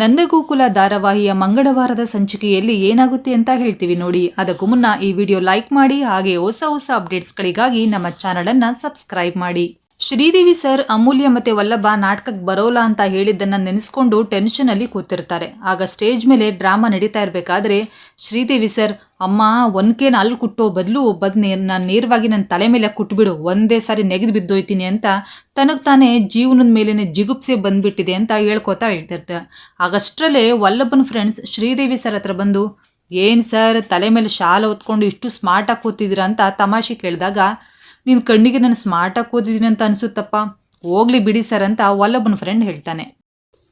ನಂದಗೋಕುಲ ಧಾರಾವಾಹಿಯ ಮಂಗಳವಾರದ ಸಂಚಿಕೆಯಲ್ಲಿ ಏನಾಗುತ್ತೆ ಅಂತ ಹೇಳ್ತೀವಿ ನೋಡಿ. ಅದಕ್ಕೂ ಮುನ್ನ ಈ ವಿಡಿಯೋ ಲೈಕ್ ಮಾಡಿ, ಹಾಗೆ ಹೊಸ ಹೊಸ ಅಪ್ಡೇಟ್ಸ್ಗಳಿಗಾಗಿ ನಮ್ಮ ಚಾನಲನ್ನು ಸಬ್ಸ್ಕ್ರೈಬ್ ಮಾಡಿ. ಶ್ರೀದೇವಿ ಸರ್, ಅಮೂಲ್ಯ ಮತ್ತೆ ವಲ್ಲಭ ನಾಟಕಕ್ಕೆ ಬರೋಲ್ಲ ಅಂತ ಹೇಳಿದ್ದನ್ನು ನೆನೆಸ್ಕೊಂಡು ಟೆನ್ಷನ್ ಅಲ್ಲಿ ಕೂತಿರ್ತಾರೆ. ಆಗ ಸ್ಟೇಜ್ ಮೇಲೆ ಡ್ರಾಮಾ ನಡೀತಾ ಇರಬೇಕಾದ್ರೆ ಶ್ರೀದೇವಿ ಸರ್, ಅಮ್ಮ ಒನ್ಕೇನ ಅಲ್ಲಿ ಕುಟ್ಟೋ ಬದಲು ಬದ್ ನಾನು ನೇರವಾಗಿ ನನ್ನ ತಲೆ ಮೇಲೆ ಕುಟ್ಬಿಡು, ಒಂದೇ ಸಾರಿ ನೆಗೆದು ಬಿದ್ದೋಯ್ತೀನಿ ಅಂತ ತನಗೆ ತಾನೇ ಜೀವನದ ಮೇಲೇನೆ ಜಿಗುಪ್ಸೆ ಬಂದ್ಬಿಟ್ಟಿದೆ ಅಂತ ಹೇಳ್ಕೊತಾ ಹೇಳ್ತಿರ್ತಾರೆ ಆಗಷ್ಟರಲ್ಲೇ ವಲ್ಲಭನ ಫ್ರೆಂಡ್ಸ್ ಶ್ರೀದೇವಿ ಸರ್ ಹತ್ರ ಬಂದು, ಏನು ಸರ್, ತಲೆ ಮೇಲೆ ಶಾಲು ಹೊತ್ಕೊಂಡು ಇಷ್ಟು ಸ್ಮಾರ್ಟಾಗಿ ಕೂತಿದ್ದೀರಾ ಅಂತ ತಮಾಷೆ ಕೇಳಿದಾಗ ನಿನ್ನ ಕಣ್ಣಿಗೆ ನಾನು ಸ್ಮಾರ್ಟಾಗಿ ಕೂತಿದ್ದೀನಿ ಅಂತ ಅನಿಸುತ್ತಪ್ಪ. ಹೋಗ್ಲಿ ಬಿಡಿ ಸರ್ ಅಂತ ಒಲ್ಲೊಬ್ಬನ ಫ್ರೆಂಡ್ ಹೇಳ್ತಾನೆ.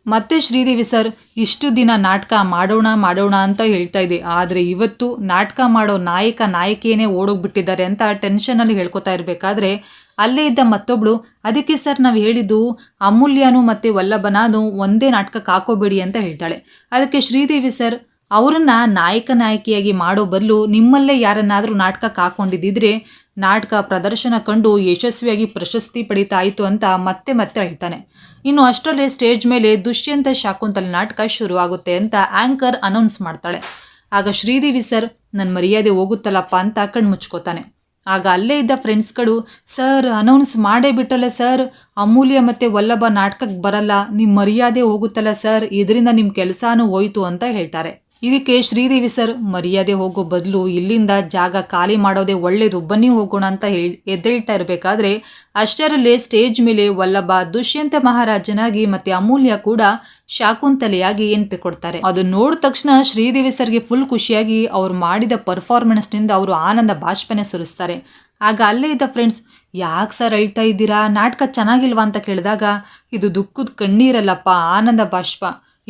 ಮತ್ತೆ ಶ್ರೀದೇವಿ ಸರ್ ಇಷ್ಟು ದಿನ ನಾಟಕ ಮಾಡೋಣ ಮಾಡೋಣ ಅಂತ ಹೇಳ್ತಾ ಇದೆ. ಆದರೆ ಇವತ್ತು ನಾಟಕ ಮಾಡೋ ನಾಯಕ ನಾಯಕಿಯೇ ಓಡೋಗ್ಬಿಟ್ಟಿದ್ದಾರೆ ಅಂತ ಟೆನ್ಷನಲ್ಲಿ ಹೇಳ್ಕೊತಾ ಇರಬೇಕಾದ್ರೆ, ಅಲ್ಲೇ ಇದ್ದ ಮತ್ತೊಬ್ಳು, ಅದಕ್ಕೆ ಸರ್ ನಾವು ಹೇಳಿದ್ದು ಅಮೂಲ್ಯನು ಮತ್ತು ವಲ್ಲಭನಾನು ಒಂದೇ ನಾಟಕಕ್ಕೆ ಹಾಕೋಬೇಡಿ ಅಂತ ಹೇಳ್ತಾಳೆ. ಅದಕ್ಕೆ ಶ್ರೀದೇವಿ ಸರ್ ಅವರನ್ನ ನಾಯಕ ನಾಯಕಿಯಾಗಿ ಮಾಡೋ ಬದಲು ನಿಮ್ಮಲ್ಲೇ ಯಾರನ್ನಾದರೂ ನಾಟಕಕ್ಕೆ ಹಾಕೊಂಡಿದ್ದಿದ್ರೆ ನಾಟಕ ಪ್ರದರ್ಶನ ಕಂಡು ಯಶಸ್ವಿಯಾಗಿ ಪ್ರಶಸ್ತಿ ಪಡೀತಾ ಇತ್ತು ಅಂತ ಮತ್ತೆ ಮತ್ತೆ ಹೇಳ್ತಾನೆ. ಇನ್ನು ಅಷ್ಟರಲ್ಲೇ ಸ್ಟೇಜ್ ಮೇಲೆ ದುಷ್ಯಂತ ಶಾಕುಂತಲ ನಾಟಕ ಶುರುವಾಗುತ್ತೆ ಅಂತ ಆಂಕರ್ ಅನೌನ್ಸ್ ಮಾಡ್ತಾಳೆ. ಆಗ ಶ್ರೀದೇವಿ ಸರ್ ನನ್ನ ಮರ್ಯಾದೆ ಹೋಗುತ್ತಲ್ಲಪ್ಪ ಅಂತ ಕಣ್ಣು ಮುಚ್ಕೋತಾನೆ ಆಗ ಅಲ್ಲೇ ಇದ್ದ ಫ್ರೆಂಡ್ಸ್ಗಳು, ಸರ್, ಅನೌನ್ಸ್ ಮಾಡೇ ಬಿಟ್ಟಲ್ಲ ಸರ್, ಅಮೂಲ್ಯ ಮತ್ತು ವಲ್ಲಭ ನಾಟಕಕ್ಕೆ ಬರಲ್ಲ ನಿಮ್ಮ ಮರ್ಯಾದೆ ಹೋಗುತ್ತಲ್ಲ ಸರ್, ಇದರಿಂದ ನಿಮ್ಮ ಕೆಲಸನೂ ಹೋಯ್ತು ಅಂತ ಹೇಳ್ತಾರೆ. ಇದಕ್ಕೆ ಶ್ರೀದೇವಿ ಸರ್, ಮರ್ಯಾದೆ ಹೋಗೋ ಬದಲು ಇಲ್ಲಿಂದ ಜಾಗ ಖಾಲಿ ಮಾಡೋದೇ ಒಳ್ಳೇದು, ಬನ್ನಿ ಹೋಗೋಣ ಅಂತ ಹೇಳಿ ಎದ್ದೇಳ್ತಾ ಇರಬೇಕಾದ್ರೆ ಅಷ್ಟರಲ್ಲೇ ಸ್ಟೇಜ್ ಮೇಲೆ ವಲ್ಲಭ ದುಷ್ಯಂತ ಮಹಾರಾಜನಾಗಿ ಮತ್ತೆ ಅಮೂಲ್ಯ ಕೂಡ ಶಾಕುಂತಲೆಯಾಗಿ ಎಂಟ್ರಿ ಕೊಡ್ತಾರೆ. ಅದು ನೋಡಿದ ತಕ್ಷಣ ಶ್ರೀದೇವಿ ಸರ್ಗೆ ಫುಲ್ ಖುಷಿಯಾಗಿ ಅವ್ರು ಮಾಡಿದ ಪರ್ಫಾರ್ಮೆನ್ಸ್ನಿಂದ ಅವರು ಆನಂದ ಬಾಷ್ಪನೆ ಸುರಿಸ್ತಾರೆ. ಆಗ ಅಲ್ಲೇ ಇದ್ದ ಫ್ರೆಂಡ್ಸ್ ಯಾಕೆ ಸರ್ ಅಳ್ತಾ ಇದ್ದೀರಾ? ನಾಟಕ ಚೆನ್ನಾಗಿಲ್ವಾ? ಅಂತ ಕೇಳಿದಾಗ, ಇದು ದುಃಖದ ಕಣ್ಣೀರಲ್ಲಪ್ಪ, ಆನಂದ ಬಾಷ್ಪ.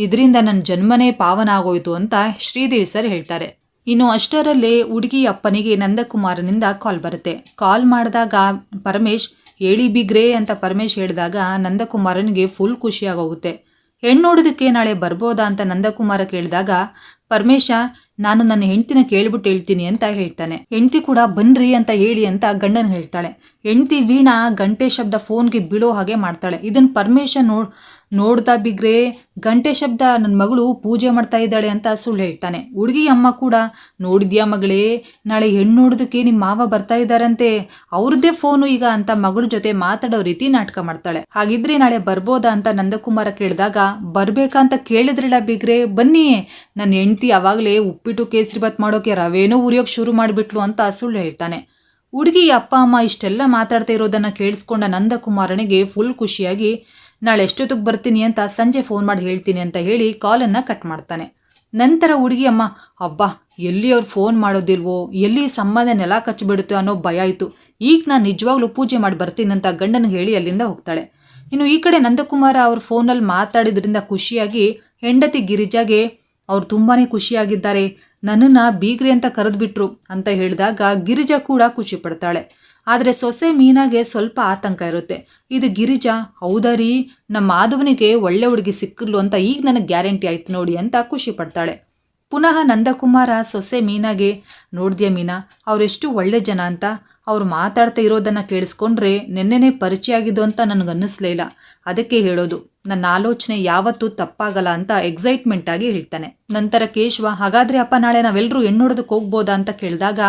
ಇದರಿಂದ ನನ್ನ ಜನ್ಮನೇ ಪಾವನ ಆಗೋಯ್ತು ಅಂತ ಶ್ರೀದೇವಿ ಸರ್ ಹೇಳ್ತಾರೆ. ಇನ್ನು ಅಷ್ಟರಲ್ಲೇ ಹುಡುಗಿ ಅಪ್ಪನಿಗೆ ನಂದಕುಮಾರನಿಂದ ಕಾಲ್ ಬರುತ್ತೆ. ಕಾಲ್ ಮಾಡಿದಾಗ ಪರಮೇಶ್, ಹೇಳಿ ಬಿಗ್ರೆ ಅಂತ ಪರಮೇಶ್ ಹೇಳಿದಾಗ ನಂದಕುಮಾರನಿಗೆ ಫುಲ್ ಖುಷಿಯಾಗೋಗುತ್ತೆ. ಹೆಣ್ಣು ನೋಡೋದಕ್ಕೆ ನಾಳೆ ಬರ್ಬೋದಾ ಅಂತ ನಂದಕುಮಾರ ಕೇಳಿದಾಗ, ಪರಮೇಶ, ನಾನು ನನ್ನ ಹೆಂಡ್ತಿನ ಕೇಳ್ಬಿಟ್ಟು ಹೇಳ್ತೀನಿ ಅಂತ ಹೇಳ್ತಾನೆ. ಹೆಂಡ್ತಿ ಕೂಡ ಬನ್ರಿ ಅಂತ ಹೇಳಿ ಅಂತ ಗಂಡನ ಹೇಳ್ತಾಳೆ. ಹೆಂಡ್ತಿ ವೀಣಾ ಗಂಟೆ ಶಬ್ದ ಫೋನ್ಗೆ ಬೀಳೋ ಹಾಗೆ ಮಾಡ್ತಾಳೆ. ಇದನ್ನು ಪರಮೇಶ ನೋಡ್ ನೋಡ್ತಾ ಬಿಗ್ರೆ, ಗಂಟೆ ಶಬ್ದ ನನ್ನ ಮಗಳು ಪೂಜೆ ಮಾಡ್ತಾ ಇದ್ದಾಳೆ ಅಂತ ಸುಳ್ಳು ಹೇಳ್ತಾನೆ. ಹುಡುಗಿ ಅಮ್ಮ ಕೂಡ, ನೋಡಿದ್ಯಾ ಮಗಳೇ, ನಾಳೆ ಹೆಣ್ಣು ನೋಡೋದಕ್ಕೆ ನಿಮ್ಮ ಮಾವ ಬರ್ತಾ ಇದ್ದಾರಂತೆ, ಅವ್ರದ್ದೇ ಫೋನು ಈಗ ಅಂತ ಮಗಳ ಜೊತೆ ಮಾತಾಡೋ ರೀತಿ ನಾಟಕ ಮಾಡ್ತಾಳೆ. ಹಾಗಿದ್ರೆ ನಾಳೆ ಬರ್ಬೋದಾ ಅಂತ ನಂದಕುಮಾರ ಕೇಳಿದಾಗ ಬರ್ಬೇಕಂತ ಕೇಳಿದ್ರಲ್ಲ ಬಿಗ್ರೆ, ಬನ್ನಿ ನನ್ನ ಹೆಂಡ್ತಿ ಅವಾಗಲೇ ಉಪ್ಪಿಟ್ಟು ಕೇಸರಿಬಾತ್ ಮಾಡೋಕೆ ರವೇನೋ ಉರಿಯೋಕೆ ಶುರು ಮಾಡಿಬಿಟ್ಲು ಅಂತ ಸುಳ್ಳು ಹೇಳ್ತಾನೆ. ಹುಡುಗಿ ಅಪ್ಪ ಅಮ್ಮ ಇಷ್ಟೆಲ್ಲ ಮಾತಾಡ್ತಾ ಇರೋದನ್ನ ಕೇಳಿಸ್ಕೊಂಡ ನಂದಕುಮಾರನಿಗೆ ಫುಲ್ ಖುಷಿಯಾಗಿ ನಾಳೆ ಎಷ್ಟೊತ್ತಿಗೆ ಬರ್ತೀನಿ ಅಂತ ಸಂಜೆ ಫೋನ್ ಮಾಡಿ ಹೇಳ್ತೀನಿ ಅಂತ ಹೇಳಿ ಕಾಲನ್ನು ಕಟ್ ಮಾಡ್ತಾನೆ. ನಂತರ ಹುಡುಗಿ, ಅಮ್ಮ, ಅಬ್ಬಾ, ಎಲ್ಲಿ ಅವ್ರು ಫೋನ್ ಮಾಡೋದಿಲ್ವೋ, ಎಲ್ಲಿ ಸಂಬಂಧ ನೆಲ ಕಚ್ಚಿಬಿಡುತ್ತೋ ಅನ್ನೋ ಭಯ ಆಯಿತು. ಈಗ ನಾನು ನಿಜವಾಗ್ಲೂ ಪೂಜೆ ಮಾಡಿ ಬರ್ತೀನಿ ಅಂತ ಗಂಡನಿಗೆ ಹೇಳಿ ಅಲ್ಲಿಂದ ಹೋಗ್ತಾಳೆ. ಇನ್ನು ಈ ಕಡೆ ನಂದಕುಮಾರ ಅವ್ರ ಫೋನಲ್ಲಿ ಮಾತಾಡಿದ್ರಿಂದ ಖುಷಿಯಾಗಿ ಹೆಂಡತಿ ಗಿರಿಜಾಗೆ ಅವ್ರು ತುಂಬಾ ಖುಷಿಯಾಗಿದ್ದಾರೆ. ನನ್ನನ್ನು ಬೀಗ್ರಿ ಅಂತ ಕರೆದ್ಬಿಟ್ರು ಅಂತ ಹೇಳಿದಾಗ ಗಿರಿಜಾ ಕೂಡ ಖುಷಿ ಪಡ್ತಾಳೆ. ಆದರೆ ಸೊಸೆ ಮೀನಾಗೆ ಸ್ವಲ್ಪ ಆತಂಕ ಇರುತ್ತೆ. ಇದು ಗಿರಿಜಾ, ಹೌದಾ ರೀ? ನಮ್ಮ ಮಾಧವನಿಗೆ ಒಳ್ಳೆ ಹುಡುಗಿ ಸಿಕ್ಕಲು ಅಂತ ಈಗ ನನಗೆ ಗ್ಯಾರಂಟಿ ಆಯ್ತು ನೋಡಿ ಅಂತ ಖುಷಿ ಪಡ್ತಾಳೆ. ಪುನಃ ನಂದಕುಮಾರ ಸೊಸೆ ಮೀನಾಗೆ, ನೋಡಿದ್ಯಾ ಮೀನಾ, ಅವರೆಷ್ಟು ಒಳ್ಳೆ ಜನ ಅಂತ? ಅವ್ರು ಮಾತಾಡ್ತಾ ಇರೋದನ್ನು ಕೇಳಿಸ್ಕೊಂಡ್ರೆ ನೆನ್ನೆನೇ ಪರಿಚಯ ಆಗಿದ್ದು ಅಂತ ನನಗೆ ಅನ್ನಿಸ್ಲೇ ಇಲ್ಲ. ಅದಕ್ಕೆ ಹೇಳೋದು ನನ್ನ ಆಲೋಚನೆ ಯಾವತ್ತೂ ತಪ್ಪಾಗಲ್ಲ ಅಂತ ಎಕ್ಸೈಟ್ಮೆಂಟ್ ಆಗಿ ಹೇಳ್ತಾನೆ. ನಂತರ ಕೇಶವ, ಹಾಗಾದ್ರೆ ಅಪ್ಪ ನಾಳೆ ನಾವೆಲ್ಲರೂ ಹೆಣ್ಣು ಹೋಗ್ಬೋದಾ ಅಂತ ಕೇಳಿದಾಗ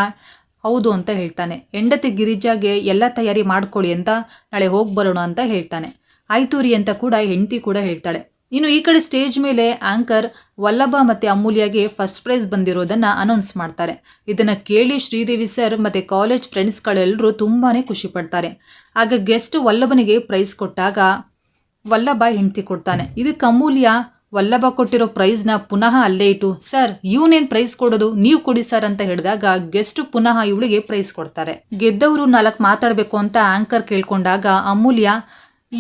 ಹೌದು ಅಂತ ಹೇಳ್ತಾನೆ. ಹೆಂಡತಿ ಗಿರಿಜಾಗೆ ಎಲ್ಲ ತಯಾರಿ ಮಾಡ್ಕೊಳ್ಳಿ ಅಂತ ನಾಳೆ ಹೋಗಿ ಬರೋಣ ಅಂತ ಹೇಳ್ತಾನೆ. ಆಯ್ತು ರೀ ಅಂತ ಕೂಡ ಹೆಂಡತಿ ಕೂಡ ಹೇಳ್ತಾಳೆ. ಇನ್ನು ಈ ಕಡೆ ಸ್ಟೇಜ್ ಮೇಲೆ ಆಂಕರ್, ವಲ್ಲಭ ಮತ್ತು ಅಮೂಲ್ಯಗೆ ಫಸ್ಟ್ ಪ್ರೈಸ್ ಬಂದಿರೋದನ್ನು ಅನೌನ್ಸ್ ಮಾಡ್ತಾರೆ. ಇದನ್ನು ಕೇಳಿ ಶ್ರೀದೇವಿ ಸರ್ ಮತ್ತು ಕಾಲೇಜ್ ಫ್ರೆಂಡ್ಸ್ಗಳೆಲ್ಲರೂ ತುಂಬಾ ಖುಷಿ ಪಡ್ತಾರೆ. ಆಗ ಗೆಸ್ಟ್ ವಲ್ಲಭನಿಗೆ ಪ್ರೈಸ್ ಕೊಟ್ಟಾಗ ವಲ್ಲಭ ಹೆಂಡತಿ ಕೊಡ್ತಾನೆ. ಇದಕ್ಕೆ ಅಮೂಲ್ಯ ವಲ್ಲಭ ಕೊಟ್ಟಿರೋ ಪ್ರೈಸ್ನ ಪುನಃ ಅಲ್ಲೇ ಇಟ್ಟು, ಸರ್, ಇವನೇನ್ ಪ್ರೈಸ್ ಕೊಡೋದು? ನೀವು ಕೊಡಿ ಸರ್ ಅಂತ ಹೇಳಿದಾಗ ಗೆಸ್ಟ್ ಪುನಃ ಇವಳಿಗೆ ಪ್ರೈಸ್ ಕೊಡ್ತಾರೆ. ಗೆದ್ದವರು ನಾಲ್ಕು ಮಾತಾಡಬೇಕು ಅಂತ ಆಂಕರ್ ಕೇಳ್ಕೊಂಡಾಗ ಅಮೂಲ್ಯ,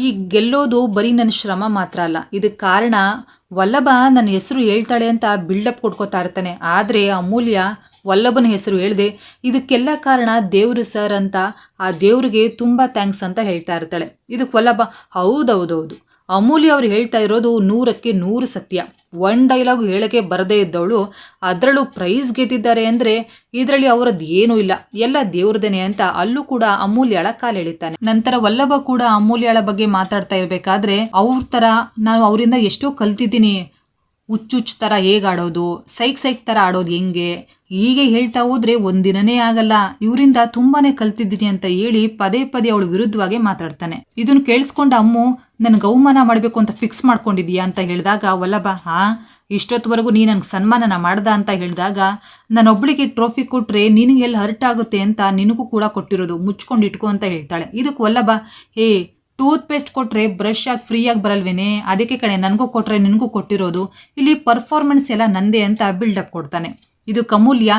ಈ ಗೆಲ್ಲೋದು ಬರೀ ನನ್ನ ಶ್ರಮ ಮಾತ್ರ ಅಲ್ಲ. ಇದಕ್ಕೆ ಕಾರಣ ವಲ್ಲಭ ನನ್ನ ಹೆಸರು ಹೇಳ್ತಾಳೆ ಅಂತ ಬಿಲ್ಡಪ್ ಕೊಡ್ಕೋತಾ ಇರ್ತಾನೆ. ಆದರೆ ಅಮೂಲ್ಯ ವಲ್ಲಭನ ಹೆಸರು ಹೇಳಿದೆ, ಇದಕ್ಕೆಲ್ಲ ಕಾರಣ ದೇವರು ಸರ್ ಅಂತ ಆ ದೇವರಿಗೆ ತುಂಬ ಥ್ಯಾಂಕ್ಸ್ ಅಂತ ಹೇಳ್ತಾ ಇರ್ತಾಳೆ. ಇದಕ್ಕೆ ವಲ್ಲಭ, ಹೌದೌದೌದು. ಅಮೂಲ್ಯ ಅವ್ರು ಹೇಳ್ತಾ ಇರೋದು ನೂರಕ್ಕೆ ನೂರು ಸತ್ಯ. ಒನ್ ಡೈಲಾಗ್ ಹೇಳಕ್ಕೆ ಬರದೇ ಇದ್ದವಳು ಅದರಲ್ಲೂ ಪ್ರೈಸ್ ಗೆದ್ದಿದ್ದಾರೆ ಅಂದರೆ ಇದರಲ್ಲಿ ಅವರದ್ದು ಏನೂ ಇಲ್ಲ. ಎಲ್ಲ ದೇವ್ರದೇನೆ ಅಂತ ಅಲ್ಲೂ ಕೂಡ ಅಮೂಲ್ಯಳ ಕಾಲೆಳಿತಾನೆ ನಂತರ ವಲ್ಲಭ ಕೂಡ ಅಮೂಲ್ಯಳ ಬಗ್ಗೆ ಮಾತಾಡ್ತಾ ಇರಬೇಕಾದ್ರೆ ಅವ್ರ ಥರ ನಾನು ಅವರಿಂದ ಎಷ್ಟೋ ಕಲ್ತಿದ್ದೀನಿ. ಹುಚ್ಚುಚ್ಚು ಥರ ಹೇಗೆ ಆಡೋದು ಸೈಕ್ ಸೈಕ್ ಥರ ಆಡೋದು ಹೆಂಗೆ? ಹೀಗೆ ಹೇಳ್ತಾ ಹೋದ್ರೆ ಒಂದಿನನೇ ಆಗಲ್ಲ. ಇವರಿಂದ ತುಂಬಾನೇ ಕಲ್ತಿದ್ದೀನಿ ಅಂತ ಹೇಳಿ ಪದೇ ಪದೇ ಅವಳು ವಿರುದ್ಧವಾಗಿ ಮಾತಾಡ್ತಾನೆ. ಇದನ್ನು ಕೇಳಿಸ್ಕೊಂಡ ಅಮ್ಮು ನನ್ಗೆ ಗೌಮಾನ ಮಾಡಬೇಕು ಅಂತ ಫಿಕ್ಸ್ ಮಾಡ್ಕೊಂಡಿದೀಯಾ ಅಂತ ಹೇಳಿದಾಗ, ವಲ್ಲಭ, ಹಾ, ಇಷ್ಟೊತ್ತವರೆಗೂ ನೀ ನನಗೆ ಸನ್ಮಾನನ ಮಾಡ್ದ? ಅಂತ ಹೇಳಿದಾಗ, ನಾನೊಬ್ಳಿಗೆ ಟ್ರೋಫಿ ಕೊಟ್ರೆ ನಿನಗೆಲ್ಲ ಹರ್ಟ್ ಆಗುತ್ತೆ ಅಂತ ನಿನಗೂ ಕೂಡ ಕೊಟ್ಟಿರೋದು, ಮುಚ್ಕೊಂಡು ಇಟ್ಕೊ ಅಂತ ಹೇಳ್ತಾಳೆ. ಇದಕ್ಕೆ ವಲ್ಲಭ, ಹೇ ಟೂತ್ ಪೇಸ್ಟ್ ಕೊಟ್ರೆ ಬ್ರಷ್ ಆಗಿ ಫ್ರೀಯಾಗಿ ಬರಲ್ವೇನೆ? ಅದಕ್ಕೆ ಕಡೆ ನನಗೂ ಕೊಟ್ರೆ ನಿನಗೂ ಕೊಟ್ಟಿರೋದು. ಇಲ್ಲಿ ಪರ್ಫಾರ್ಮೆನ್ಸ್ ಎಲ್ಲ ನಂದೇ ಅಂತ ಬಿಲ್ಡಪ್ ಕೊಡ್ತಾನೆ. ಇದು ಕಮೂಲ್ಯ,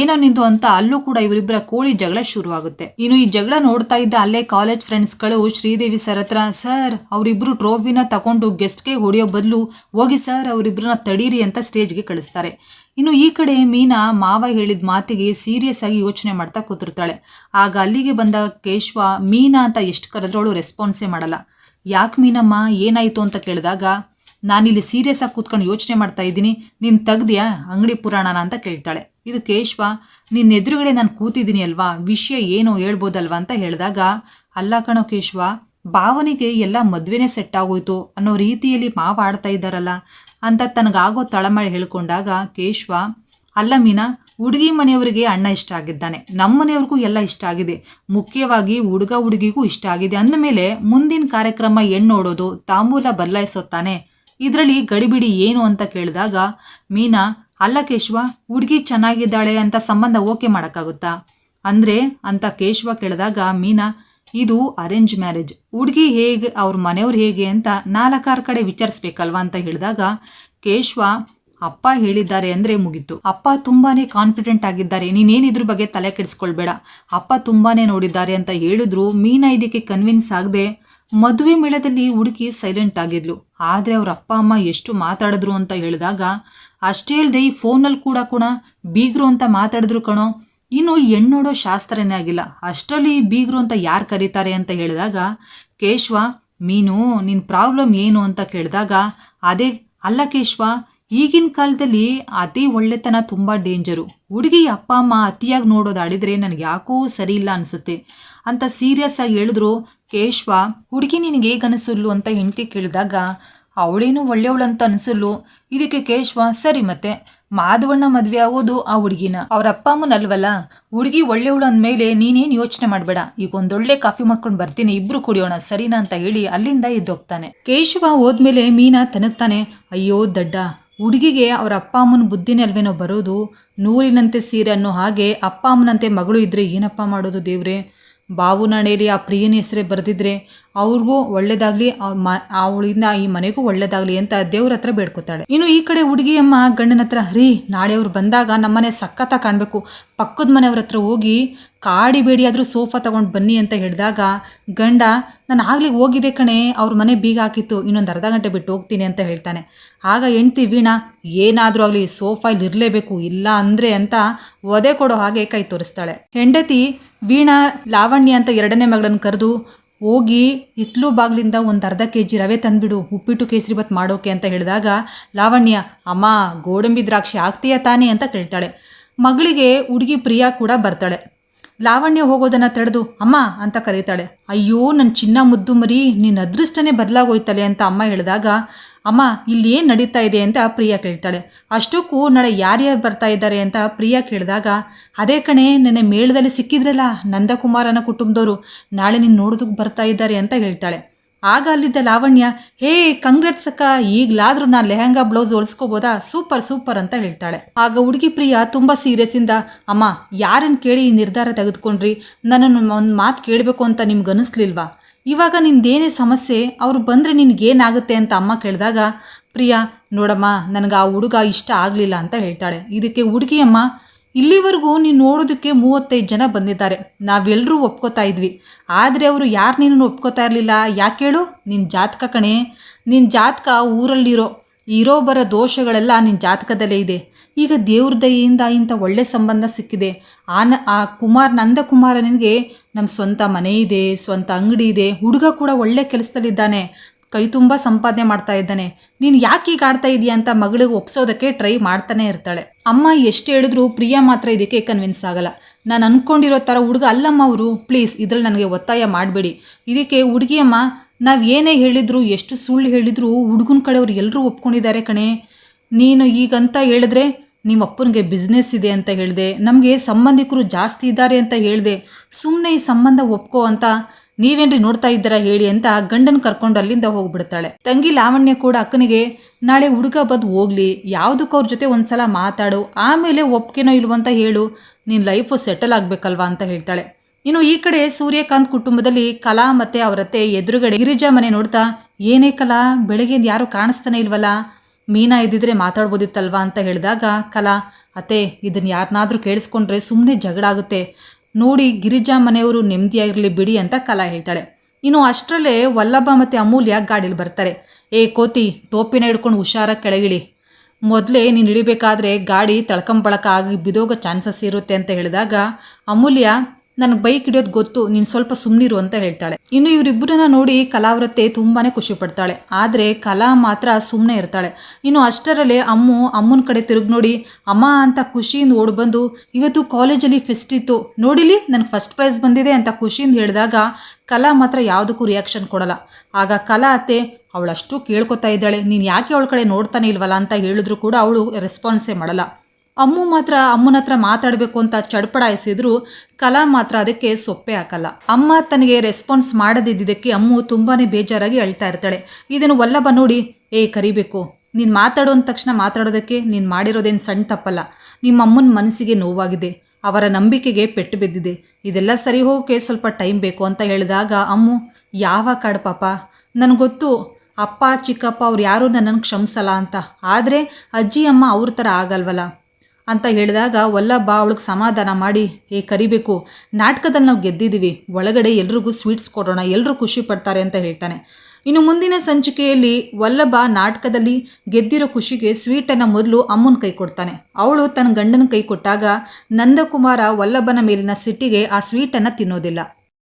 ಏನೋ ನಿಂದು ಅಂತ ಅಲ್ಲೂ ಕೂಡ ಇವರಿಬ್ಬರ ಕೋಳಿ ಜಗಳ ಶುರುವಾಗುತ್ತೆ. ಇನ್ನು ಈ ಜಗಳ ನೋಡ್ತಾ ಇದ್ದ ಅಲ್ಲೇ ಕಾಲೇಜ್ ಫ್ರೆಂಡ್ಸ್ಗಳು ಶ್ರೀದೇವಿ ಸರ್ ಹತ್ರ, ಸರ್, ಅವರಿಬ್ರು ಟ್ರೋಫಿನ ತಗೊಂಡು ಗೆಸ್ಟ್ಗೆ ಹೊಡೆಯೋ ಬದಲು ಹೋಗಿ ಸರ್, ಅವರಿಬ್ರನ್ನ ತಡೀರಿ ಅಂತ ಸ್ಟೇಜ್ಗೆ ಕಳಿಸ್ತಾರೆ. ಇನ್ನು ಈ ಕಡೆ ಮೀನಾ ಮಾವ ಹೇಳಿದ ಮಾತಿಗೆ ಸೀರಿಯಸ್ ಆಗಿ ಯೋಚನೆ ಮಾಡ್ತಾ ಕೂತಿರ್ತಾಳೆ. ಆಗ ಅಲ್ಲಿಗೆ ಬಂದ ಕೇಶವ, ಮೀನಾ ಅಂತ ಎಷ್ಟು ಕರೆದ್ರೂ ಅವಳು ರೆಸ್ಪಾನ್ಸೇ ಮಾಡಲ್ಲ. ಯಾಕೆ ಮೀನಮ್ಮ, ಏನಾಯಿತು ಅಂತ ಕೇಳಿದಾಗ ನಾನಿಲ್ಲಿ ಸೀರಿಯಸ್ ಆಗಿ ಕೂತ್ಕೊಂಡು ಯೋಚನೆ ಮಾಡ್ತಾ ಇದ್ದೀನಿ. ನೀನು ತೆಗ್ದಿಯಾ? ಅಂಗಡಿ ಪುರಾಣನ ಅಂತ ಕೇಳ್ತಾಳೆ. ಇದು ಕೇಶ್ವ ನಿನ್ನ ಎದುರುಗಡೆ ನಾನು ಕೂತಿದ್ದೀನಿ ಅಲ್ವಾ? ವಿಷಯ ಏನು ಹೇಳ್ಬೋದಲ್ವಾ ಅಂತ ಹೇಳಿದಾಗ, ಅಲ್ಲ ಕಣೋ ಕೇಶ್ವ, ಭಾವನಿಗೆ ಎಲ್ಲ ಮದುವೆನೇ ಸೆಟ್ ಆಗೋಯ್ತು. ಅನ್ನೋ ರೀತಿಯಲ್ಲಿ ಮಾವ ಆಡ್ತಾ ಇದ್ದಾರಲ್ಲ. ಅಂತ ತನಗಾಗೋ ತಳಮಳೆ ಹೇಳ್ಕೊಂಡಾಗ ಕೇಶ್ವ, ಅಲ್ಲ ಮೀನಾ, ಹುಡುಗಿ ಮನೆಯವರಿಗೆ ಅಣ್ಣ ಇಷ್ಟ ಆಗಿದ್ದಾನೆ. ನಮ್ಮ ಮನೆಯವ್ರಿಗೂ ಎಲ್ಲ ಇಷ್ಟ ಆಗಿದೆ. ಮುಖ್ಯವಾಗಿ ಹುಡುಗ ಹುಡುಗಿಗೂ ಇಷ್ಟ ಆಗಿದೆ. ಅಂದಮೇಲೆ ಮುಂದಿನ ಕಾರ್ಯಕ್ರಮ ಹೆಣ್ಣು ನೋಡೋದು, ತಾಂಬೂಲ ಬದಲಾಯಿಸೋ ತಾನೆ. ಇದರಲ್ಲಿ ಗಡಿಬಿಡಿ ಏನು ಅಂತ ಕೇಳಿದಾಗ, ಮೀನಾ, ಅಲ್ಲ ಕೇಶವ, ಹುಡುಗಿ ಚೆನ್ನಾಗಿದ್ದಾಳೆ ಅಂತ ಸಂಬಂಧ ಓಕೆ ಮಾಡೋಕ್ಕಾಗುತ್ತಾ? ಅಂದರೆ ಅಂತ ಕೇಶವ ಕೇಳಿದಾಗ, ಮೀನಾ, ಇದು ಅರೇಂಜ್ ಮ್ಯಾರೇಜ್. ಹುಡುಗಿ ಹೇಗೆ, ಅವ್ರ ಮನೆಯವ್ರು ಹೇಗೆ ಅಂತ ನಾಲ್ಕಾರು ಕಡೆ ವಿಚಾರಿಸ್ಬೇಕಲ್ವಾ? ಅಂತ ಹೇಳಿದಾಗ, ಕೇಶವ, ಅಪ್ಪ ಹೇಳಿದ್ದಾರೆ ಅಂದರೆ ಮುಗೀತು. ಅಪ್ಪ ತುಂಬಾನೇ ಕಾನ್ಫಿಡೆಂಟ್ ಆಗಿದ್ದಾರೆ. ನೀನೇನು ಇದ್ರ ಬಗ್ಗೆ ತಲೆ ಕೆಡಿಸ್ಕೊಳ್ಬೇಡ. ಅಪ್ಪ ತುಂಬಾನೇ ನೋಡಿದ್ದಾರೆ ಅಂತ ಹೇಳಿದ್ರು. ಮೀನಾ ಇದಕ್ಕೆ ಕನ್ವಿನ್ಸ್ ಆಗದೆ ಮದುವೆ ಮೇಳದಲ್ಲಿ ಹುಡುಗಿ ಸೈಲೆಂಟ್ ಆಗಿದ್ಲು. ಆದರೆ ಅವ್ರ ಅಪ್ಪ, ಅಮ್ಮ ಎಷ್ಟು ಮಾತಾಡಿದ್ರು ಅಂತ ಹೇಳಿದಾಗ, ಅಷ್ಟೇ ಅಲ್ಲದೆ ಈ ಫೋನಲ್ಲಿ ಕೂಡ ಕೂಡ ಬೀಗ್ರು ಅಂತ ಮಾತಾಡಿದ್ರು ಕಣೋ. ಇನ್ನು ಹೆಣ್ಣೋಡೋ ಶಾಸ್ತ್ರನೇ ಆಗಿಲ್ಲ. ಅಷ್ಟರಲ್ಲಿ ಬೀಗರು ಅಂತ ಯಾರು ಕರೀತಾರೆ ಅಂತ ಹೇಳಿದಾಗ, ಕೇಶವ, ಮೀನು ನಿನ್ನ ಪ್ರಾಬ್ಲಮ್ ಏನು? ಅಂತ ಕೇಳಿದಾಗ, ಅದೇ, ಅಲ್ಲ ಕೇಶವ, ಈಗಿನ ಕಾಲದಲ್ಲಿ ಅತಿ ಒಳ್ಳೆತನ ತುಂಬ ಡೇಂಜರು ಹುಡುಗಿ ಅಪ್ಪ, ಅಮ್ಮ ಅತಿಯಾಗಿ ನೋಡೋದಾಡಿದರೆ ನನಗೆ ಯಾಕೋ ಸರಿ ಇಲ್ಲ ಅನಿಸುತ್ತೆ. ಅಂತ ಸೀರಿಯಸ್ ಆಗಿ ಹೇಳಿದ್ರು ಕೇಶವ, ಹುಡುಗಿ ನಿನಗೆ ಹೇಗೆ ಅಂತ ಹೆಂಡತಿ ಕೇಳಿದಾಗ, ಅವಳೇನು ಒಳ್ಳೆಯವಳಂತ ಅಂತ ಅನಿಸಲ್ಲು? ಇದಕ್ಕೆ ಕೇಶ್ವ, ಸರಿ ಮತ್ತೆ. ಮಾಧವಣ್ಣ ಮದುವೆ ಆಗೋದು ಆ ಹುಡುಗಿನ. ಅವ್ರ ಅಪ್ಪ ಅಮ್ಮನಲ್ವಲ್ಲ ಹುಡುಗಿ ಒಳ್ಳೆಯವಳು ಅಂದಮೇಲೆ ನೀನೇನು ಯೋಚನೆ ಮಾಡಬೇಡ. ಈಗ ಒಂದೊಳ್ಳೆ ಕಾಫಿ ಮಾಡ್ಕೊಂಡು ಬರ್ತೀನಿ, ಇಬ್ರು ಕುಡಿಯೋಣ, ಸರಿನಾ ಅಂತ ಹೇಳಿ ಅಲ್ಲಿಂದ ಎದ್ದೋಗ್ತಾನೆ. ಕೇಶವ ಹೋದ್ಮೇಲೆ ಮೀನಾ ತನಗ್ತಾನೆ ಅಯ್ಯೋ ದಡ್ಡ, ಹುಡುಗಿಗೆ ಅವ್ರ ಅಪ್ಪ ಅಮ್ಮನ ಬುದ್ಧಿನೇ ಅಲ್ವೇನೋ ಬರೋದು? ನೂರಿನಂತೆ ಸೀರೆ ಅನ್ನೋ ಹಾಗೆ ಅಪ್ಪ ಅಮ್ಮನಂತೆ ಮಗಳು ಇದ್ರೆ ಏನಪ್ಪ ಮಾಡೋದು ದೇವ್ರೆ? ಬಾವು ಆ ಪ್ರಿಯನ ಹೆಸರೇ ಬರೆದಿದ್ರೆ ಅವ್ರಿಗೂ ಒಳ್ಳೇದಾಗ್ಲಿ ಅವಳಿಂದ ಈ ಮನೆಗೂ ಒಳ್ಳೇದಾಗ್ಲಿ ಅಂತ ದೇವ್ರ ಹತ್ರ ಬೇಡ್ಕೊತಾಳೆ. ಇನ್ನು ಈ ಕಡೆ ಹುಡುಗಿಯಮ್ಮ ಗಂಡನ ಹತ್ರ, ರೀ, ನಾಳೆ ಅವ್ರು ಬಂದಾಗ ನಮ್ಮನೆ ಸಖತ್ತ ಕಾಣಬೇಕು. ಪಕ್ಕದ ಮನೆಯವ್ರ ಹತ್ರ ಹೋಗಿ ಕಾಡಿ ಬೇಡಿ ಆದರೂ ಸೋಫಾ ತಗೊಂಡು ಬನ್ನಿ ಅಂತ ಹೇಳಿದಾಗ, ಗಂಡ, ನಾನು ಆಗಲಿ ಹೋಗಿದೆ ಕಣೆ, ಅವ್ರ ಮನೆ ಬೀಗ ಹಾಕಿತ್ತು, ಇನ್ನೊಂದು ಅರ್ಧ ಗಂಟೆ ಬಿಟ್ಟು ಹೋಗ್ತೀನಿ ಅಂತ ಹೇಳ್ತಾನೆ. ಆಗ ಹೆಂಡ್ತಿ ವೀಣಾ, ಏನಾದರೂ ಆಗಲಿ ಸೋಫಾ ಇಲ್ಲಿ ಇರಲೇಬೇಕು, ಇಲ್ಲ ಅಂದರೆ ಅಂತ ಒದೆ ಕೊಡೋ ಹಾಗೆ ಕೈ ತೋರಿಸ್ತಾಳೆ. ಹೆಂಡತಿ ವೀಣಾ, ಲಾವಣ್ಯ ಅಂತ ಎರಡನೇ ಮಗಳನ್ನು ಕರೆದು ಹೋಗಿ ಹಿತ್ಲು ಬಾಗ್ಲಿಂದ ಒಂದು ಅರ್ಧ ಕೆ ಜಿ ರವೆ ತಂದುಬಿಡು, ಉಪ್ಪಿಟ್ಟು ಕೇಸರಿಬತ್ ಮಾಡೋಕೆ ಅಂತ ಹೇಳಿದಾಗ, ಲಾವಣ್ಯ, ಅಮ್ಮ, ಗೋಡಂಬಿ ದ್ರಾಕ್ಷಿ ಆಗ್ತೀಯಾ ತಾನೇ? ಅಂತ ಕೇಳ್ತಾಳೆ. ಮಗಳಿಗೆ ಹುಡುಗಿ ಪ್ರಿಯಾ ಕೂಡ ಬರ್ತಾಳೆ. ಲಾವಣ್ಯ ಹೋಗೋದನ್ನು ತಡೆದು, ಅಮ್ಮ, ಅಂತ ಕರೀತಾಳೆ. ಅಯ್ಯೋ ನನ್ನ ಚಿನ್ನ ಮುದ್ದು ಮರಿ ನಿನ್ನ ಅದೃಷ್ಟನೇ ಬದಲಾಗೋಯ್ತಲೆ ಅಂತ ಅಮ್ಮ ಹೇಳಿದಾಗ ಅಮ್ಮ, ಇಲ್ಲಿ ಏನು ನಡೀತಾ ಇದೆ ಅಂತ ಪ್ರಿಯಾ ಕೇಳ್ತಾಳೆ. ಅಷ್ಟಕ್ಕೂ ನಾಳೆ ಯಾರ್ಯಾರು ಬರ್ತಾ ಇದ್ದಾರೆ ಅಂತ ಪ್ರಿಯಾ ಕೇಳಿದಾಗ, ಅದೇ ಕಣೆ, ನೆನ್ನೆ ಮೇಳದಲ್ಲಿ ಸಿಕ್ಕಿದ್ರಲ್ಲ ನಂದಕುಮಾರನ ಕುಟುಂಬದವರು, ನಾಳೆ ನೀನು ನೋಡೋದಕ್ಕೆ ಬರ್ತಾ ಇದ್ದಾರೆ ಅಂತ ಹೇಳ್ತಾಳೆ. ಆಗ ಅಲ್ಲಿದ್ದ ಲಾವಣ್ಯ, ಹೇ, ಕಂಗ್ರೆಟ್ಸ್ ಅಕ್ಕ, ಈಗಲಾದ್ರೂ ನಾನು ಲೆಹಂಗಾ ಬ್ಲೌಸ್ ಹೊಲಿಸ್ಕೋಬೋದಾ? ಸೂಪರ್ ಸೂಪರ್ ಅಂತ ಹೇಳ್ತಾಳೆ. ಆಗ ಹುಡುಗಿ ಪ್ರಿಯ ತುಂಬ ಸೀರಿಯಸ್ ಇಂದ, ಅಮ್ಮ ಯಾರನ್ನು ಕೇಳಿ ಈ ನಿರ್ಧಾರ ತೆಗೆದುಕೊಂಡ್ರಿ? ನನ್ನನ್ನು ಒಂದು ಮಾತು ಕೇಳಬೇಕು ಅಂತ ನಿಮ್ಗೆ ಅನಿಸ್ಲಿಲ್ವಾ ಇವಾಗ ನಿಂದೇನೇ ಸಮಸ್ಯೆ, ಅವರು ಬಂದರೆ ನಿನಗೇನಾಗುತ್ತೆ ಅಂತ ಅಮ್ಮ ಕೇಳಿದಾಗ, ಪ್ರಿಯಾ, ನೋಡಮ್ಮ, ನನಗೆ ಆ ಹುಡುಗ ಇಷ್ಟ ಆಗಲಿಲ್ಲ ಅಂತ ಹೇಳ್ತಾಳೆ. ಇದಕ್ಕೆ ಹುಡುಗಿಯಮ್ಮ, ಇಲ್ಲಿವರೆಗೂ ನೀನು ನೋಡೋದಕ್ಕೆ ಮೂವತ್ತೈದು ಜನ ಬಂದಿದ್ದಾರೆ. ನಾವೆಲ್ಲರೂ ಒಪ್ಕೋತಾ ಇದ್ವಿ. ಆದರೆ ಅವರು ಯಾರು ನಿನ್ನನ್ನು ಒಪ್ಕೋತಾ ಇರಲಿಲ್ಲ? ಯಾಕೆ ಹೇಳು? ನಿನ್ನ ಜಾತಕ ಕಣೆ. ನಿನ್ನ ಜಾತಕ ಊರಲ್ಲಿರೋ, ಇರೋ ಬರೋ ದೋಷಗಳೆಲ್ಲ ನಿನ್ನ ಜಾತಕದಲ್ಲೇ ಇದೆ. ಈಗ ದೇವ್ರ ದಯೆಯಿಂದ ಇಂಥ ಒಳ್ಳೆ ಸಂಬಂಧ ಸಿಕ್ಕಿದೆ. ಆನ ಆ ಕುಮಾರ್, ನಂದಕುಮಾರ ನಿನಗೆ ನಮ್ಮ ಸ್ವಂತ ಮನೆ ಇದೆ, ಸ್ವಂತ ಅಂಗಡಿ ಇದೆ, ಹುಡುಗ ಕೂಡ ಒಳ್ಳೆ ಕೆಲಸದಲ್ಲಿದ್ದಾನೆ, ಕೈ ತುಂಬ ಸಂಪಾದನೆ ಮಾಡ್ತಾ ಇದ್ದಾನೆ. ನೀನು ಯಾಕೆ ಈಗ ಆಡ್ತಾ ಇದೀಯ ಅಂತ ಮಗಳಿಗೆ ಒಪ್ಸೋದಕ್ಕೆ ಟ್ರೈ ಮಾಡ್ತಾನೆ ಇರ್ತಾಳೆ. ಅಮ್ಮ ಎಷ್ಟು ಹೇಳಿದ್ರು ಪ್ರಿಯಾ ಮಾತ್ರ ಇದಕ್ಕೆ ಕನ್ವಿನ್ಸ್ ಆಗಲ್ಲ. ನಾನು ಅನ್ಕೊಂಡಿರೋ ಥರ ಹುಡುಗ ಅಲ್ಲಮ್ಮ ಅವರು ಪ್ಲೀಸ್ ಇದ್ರಲ್ಲಿ ನನಗೆ ಒತ್ತಾಯ ಮಾಡಬೇಡಿ. ಇದಕ್ಕೆ ಹುಡುಗಿಯಮ್ಮ, ನಾವು ಏನೇ ಹೇಳಿದ್ರು, ಎಷ್ಟು ಸುಳ್ಳು ಹೇಳಿದ್ರು ಹುಡುಗನ ಕಡೆಯವ್ರು ಎಲ್ಲರೂ ಒಪ್ಕೊಂಡಿದ್ದಾರೆ ಕಣೆ. ನೀನು ಈಗಂತ ಹೇಳಿದ್ರೆ ನಿಮ್ಮ ಅಪ್ಪನಿಗೆ ಬಿಸ್ನೆಸ್ ಇದೆ ಅಂತ ಹೇಳಿದೆ, ನಮಗೆ ಸಂಬಂಧಿಕರು ಜಾಸ್ತಿ ಇದ್ದಾರೆ ಅಂತ ಹೇಳಿದೆ ಸುಮ್ಮನೆ ಈ ಸಂಬಂಧ ಒಪ್ಕೋ ಅಂತ ನೀವೇನ್ರಿ ನೋಡ್ತಾ ಇದ್ದೀರಾ ಹೇಳಿ ಅಂತ ಗಂಡನ ಕರ್ಕೊಂಡು ಅಲ್ಲಿಂದ ಹೋಗ್ಬಿಡ್ತಾಳೆ. ತಂಗಿ ಲಾವಣ್ಯ ಕೂಡ ಅಕ್ಕನಿಗೆ, ನಾಳೆ ಹುಡುಗ ಬಂದು ಹೋಗ್ಲಿ ಯಾವುದಕ್ಕೂ ಅವ್ರ ಜೊತೆ ಒಂದ್ಸಲ ಮಾತಾಡು, ಆಮೇಲೆ ಒಪ್ಕೇನೋ ಇಲ್ವಂತ ಹೇಳು ನಿನ್ನ ಲೈಫು ಸೆಟಲ್ ಆಗಬೇಕಲ್ವಾ ಅಂತ ಹೇಳ್ತಾಳೆ. ಇನ್ನು ಈ ಕಡೆ ಸೂರ್ಯಕಾಂತ್ ಕುಟುಂಬದಲ್ಲಿ ಕಲಾ ಮತ್ತೆ ಅವರತ್ತೆ ಎದುರುಗಡೆ ಗಿರಿಜಾ ಮನೆ ನೋಡ್ತಾ, ಏನೇ ಕಲಾ ಬೆಳಗ್ಗೆ ಯಾರು ಕಾಣಿಸ್ತಾನೆ ಇಲ್ವಲ್ಲ ಮೀನಾ ಇದ್ದಿದ್ರೆ ಮಾತಾಡ್ಬೋದಿತ್ತಲ್ವಾ ಅಂತ ಹೇಳಿದಾಗ, ಕಲಾ, ಅತ್ತೆ ಇದನ್ನ ಯಾರನ್ನಾದರೂ ಕೇಳಿಸ್ಕೊಂಡ್ರೆ ಸುಮ್ಮನೆ ಜಗಳ ಆಗುತ್ತೆ. ನೋಡಿ, ಗಿರಿಜಾ ಮನೆಯವರು ನೆಮ್ಮದಿಯಾಗಿರಲಿ ಬಿಡಿ ಅಂತ ಕಲಾ ಹೇಳ್ತಾಳೆ. ಇನ್ನು ಅಷ್ಟರಲ್ಲೇ ವಲ್ಲಭ ಮತ್ತು ಅಮೂಲ್ಯ ಗಾಡೀಲಿ ಬರ್ತಾರೆ. ಏ, ಕೋತಿ, ಟೋಪಿನ ಹಿಡ್ಕೊಂಡು ಹುಷಾರಾಗಿ ಕೆಳಗಿಳಿ. ಮೊದಲೇ ನೀನು ಇಳಿಬೇಕಾದ್ರೆ ಗಾಡಿ ತಳ್ಕಂಬಳಕ ಆಗಿ ಬಿದೋಗೋ ಚಾನ್ಸಸ್ ಇರುತ್ತೆ ಅಂತ ಹೇಳಿದಾಗ, ಅಮೂಲ್ಯ ನನಗೆ ಬೈಕ್ ಹಿಡಿಯೋದು ಗೊತ್ತು, ನೀನು ಸ್ವಲ್ಪ ಸುಮ್ಮನಿರು ಅಂತ ಹೇಳ್ತಾಳೆ. ಇನ್ನು ಇವರಿಬ್ಬರನ್ನ ನೋಡಿ ಕಲಾವೃತ್ತೆ ತುಂಬಾನೇ ಖುಷಿ ಪಡ್ತಾಳೆ. ಆದರೆ ಕಲಾ ಮಾತ್ರ ಸುಮ್ಮನೆ ಇರ್ತಾಳೆ. ಇನ್ನು ಅಷ್ಟರಲ್ಲೇ ಅಮ್ಮು ಅಮ್ಮನ ಕಡೆ ತಿರುಗಿ ನೋಡಿ, ಅಮ್ಮ ಅಂತ ಖುಷಿಯಿಂದ ಓಡ್ ಬಂದು ಇವತ್ತು ಕಾಲೇಜಲ್ಲಿ ಫೆಸ್ಟ್ ಇತ್ತು, ನೋಡಿಲಿ? ನನಗೆ ಫಸ್ಟ್ ಪ್ರೈಸ್ ಬಂದಿದೆ ಅಂತ ಖುಷಿಯಿಂದ ಹೇಳಿದಾಗ ಕಲಾ ಮಾತ್ರ ಯಾವುದಕ್ಕೂ ರಿಯಾಕ್ಷನ್ ಕೊಡಲ್ಲ. ಆಗ ಕಲಾ ಅತ್ತೆ, ಅವಳಷ್ಟು ಕೇಳ್ಕೊತಾ ಇದ್ದಾಳೆ. ನೀನು ಯಾಕೆ ಅವಳ ಕಡೆ ನೋಡ್ತಾನೆ ಇಲ್ವಲ್ಲ? ಅಂತ ಹೇಳಿದ್ರು ಕೂಡ ಅವಳು ರೆಸ್ಪಾನ್ಸೇ ಮಾಡಲ್ಲ. ಅಮ್ಮು ಮಾತ್ರ, ಅಮ್ಮನ ಹತ್ರ ಮಾತಾಡಬೇಕು ಅಂತ ಚಡ್ಪಡಾಯಿಸಿದ್ರು, ಕಲಾ ಮಾತ್ರ ಅದಕ್ಕೆ ಸೊಪ್ಪೆ ಹಾಕಲ್ಲ. ಅಮ್ಮ ತನಗೆ ರೆಸ್ಪಾನ್ಸ್ ಮಾಡದಿದ್ದಕ್ಕೆ ಅಮ್ಮು ತುಂಬಾ ಬೇಜಾರಾಗಿ ಅಳ್ತಾ ಇರ್ತಾಳೆ. ಇದನ್ನು ವಲ್ಲಭ ನೋಡಿ ಏ ಕರಿಬೇಕು. ನೀನು ಮಾತಾಡೋ ಅಂದ ತಕ್ಷಣ ಮಾತಾಡೋದಕ್ಕೆ ನೀನು ಮಾಡಿರೋದೇನು ಸಣ್ಣ ತಪ್ಪಲ್ಲ. ನಿಮ್ಮ ಅಮ್ಮನ ಮನಸ್ಸಿಗೆ ನೋವಾಗಿದೆ. ಅವರ ನಂಬಿಕೆಗೆ ಪೆಟ್ಟು ಬಿದ್ದಿದೆ. ಇದೆಲ್ಲ ಸರಿ ಹೋಗೋಕೆ ಸ್ವಲ್ಪ ಟೈಮ್ ಬೇಕು ಅಂತ ಹೇಳಿದಾಗ ಅಮ್ಮು ಯಾವ ಕಾಡು ಪಾಪ? ನನಗೆ ಗೊತ್ತು. ಅಪ್ಪ, ಚಿಕ್ಕಪ್ಪ ಅವ್ರು ಯಾರೂ ನನ್ನನ್ನು ಕ್ಷಮಿಸಲ್ಲ ಅಂತ. ಆದರೆ ಅಜ್ಜಿ, ಅಮ್ಮ ಅವ್ರ ಥರ ಆಗಲ್ವಲ್ಲ. ಅಂತ ಹೇಳಿದಾಗ ವಲ್ಲಭ ಅವಳಿಗೆ ಸಮಾಧಾನ ಮಾಡಿ, ಏ ಕರಿಬೇಕು. ನಾಟಕದಲ್ಲಿ ನಾವು ಗೆದ್ದಿದ್ದೀವಿ ಒಳಗಡೆ ಎಲ್ರಿಗೂ ಸ್ವೀಟ್ಸ್ ಕೊಡೋಣ ಎಲ್ಲರೂ ಖುಷಿ ಪಡ್ತಾರೆ ಅಂತ ಹೇಳ್ತಾನೆ. ಇನ್ನು ಮುಂದಿನ ಸಂಚಿಕೆಯಲ್ಲಿ ವಲ್ಲಭ ನಾಟಕದಲ್ಲಿ ಗೆದ್ದಿರೋ ಖುಷಿಗೆ ಸ್ವೀಟನ್ನು ಮೊದಲು ಅಮ್ಮನ ಕೈ ಕೊಡ್ತಾನೆ. ಅವಳು ತನ್ನ ಗಂಡನ ಕೈ ಕೊಟ್ಟಾಗ ನಂದಕುಮಾರ ವಲ್ಲಭನ ಮೇಲಿನ ಸಿಟ್ಟಿಗೆ ಆ ಸ್ವೀಟನ್ನು ತಿನ್ನೋದಿಲ್ಲ.